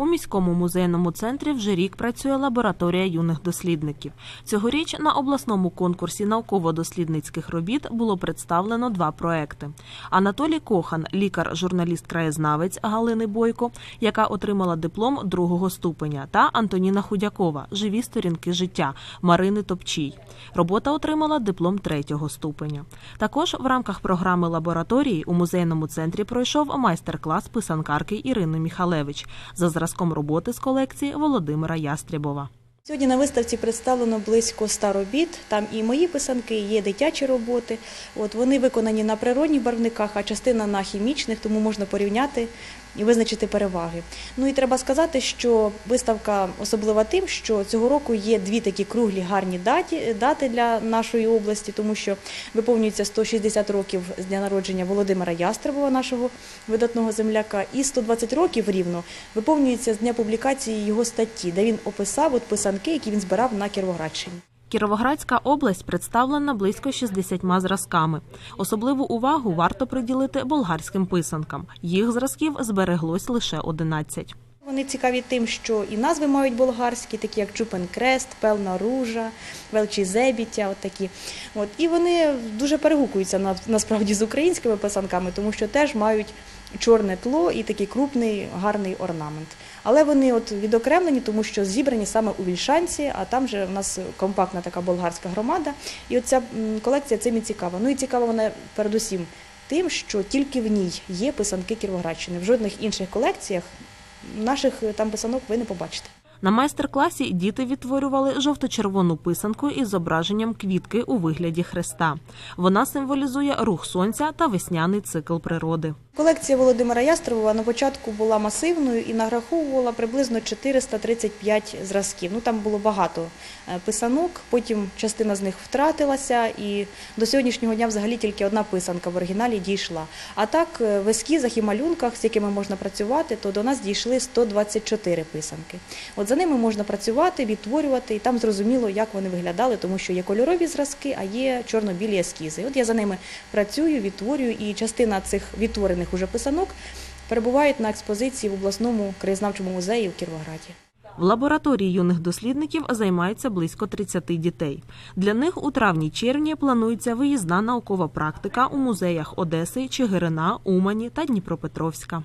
У міському музейному центрі вже рік працює лабораторія юних дослідників. Цьогоріч на обласному конкурсі науково-дослідницьких робіт було представлено два проекти. Анатолій Кохан, лікар-журналіст-краєзнавець Галини Бойко, яка отримала диплом другого ступеня, та Антоніна Худякова Живі сторінки життя Марини Топчій. Робота отримала диплом третього ступеня. Також в рамках програми лабораторії у музейному центрі пройшов майстер-клас писанкарки Ірини Міхалевич за зразком роботи з колекції Володимира Ястрєбова. Сьогодні на виставці представлено близько 100 робіт. Там і мої писанки, і є дитячі роботи. От вони виконані на природних барвниках, а частина на хімічних, тому можна порівняти і визначити переваги. Ну і треба сказати, що виставка особлива тим, що цього року є дві такі круглі гарні даті, дати для нашої області, тому що виповнюється 160 років з дня народження Володимира Ястребова, нашого видатного земляка, і 120 років рівно виповнюється з дня публікації його статті, де він описав от писанки, які він збирав на Кіровоградщині. Кіровоградська область представлена близько 60 зразками. Особливу увагу варто приділити болгарським писанкам. Їх зразків збереглось лише 11. Вони цікаві тим, що і назви мають болгарські, такі як Чупен Крест, Пелна Ружа, Велчі Зебіття, от такі. От. І вони дуже перегукуються на- насправді з українськими писанками, тому що теж мають чорне тло і такий крупний гарний орнамент. Але вони от відокремлені, тому що зібрані саме у Вільшанці, а там же в нас компактна така болгарська громада. І оця колекція цим і цікава. Ну і цікава вона передусім тим, що тільки в ній є писанки Кіровоградщини. В жодних інших колекціях наших е, там писанок ви не побачите. На майстер-класі діти відтворювали жовто-червону писанку із зображенням квітки у вигляді хреста. Вона символізує рух сонця та весняний цикл природи. Колекція Володимира Ястребова на початку була масивною і награховувала приблизно 435 зразків. Ну там було багато е, писанок, потім частина з них втратилася, і до сьогоднішнього дня взагалі тільки одна писанка в оригіналі дійшла. А так е, в ескізах і малюнках, з якими можна працювати, то до нас дійшли 124 писанки. От за ними можна працювати, відтворювати, і там зрозуміло, як вони виглядали, тому що є кольорові зразки, а є чорно-білі ескізи. От я за ними працюю, відтворюю, і частина цих відтворених уже писанок перебувають на експозиції в обласному краєзнавчому музеї в Кіровограді. В лабораторії юних дослідників займається близько 30 дітей. Для них у травні-червні планується виїзна наукова практика у музеях Одеси, Чигирина, Умані та Дніпропетровська.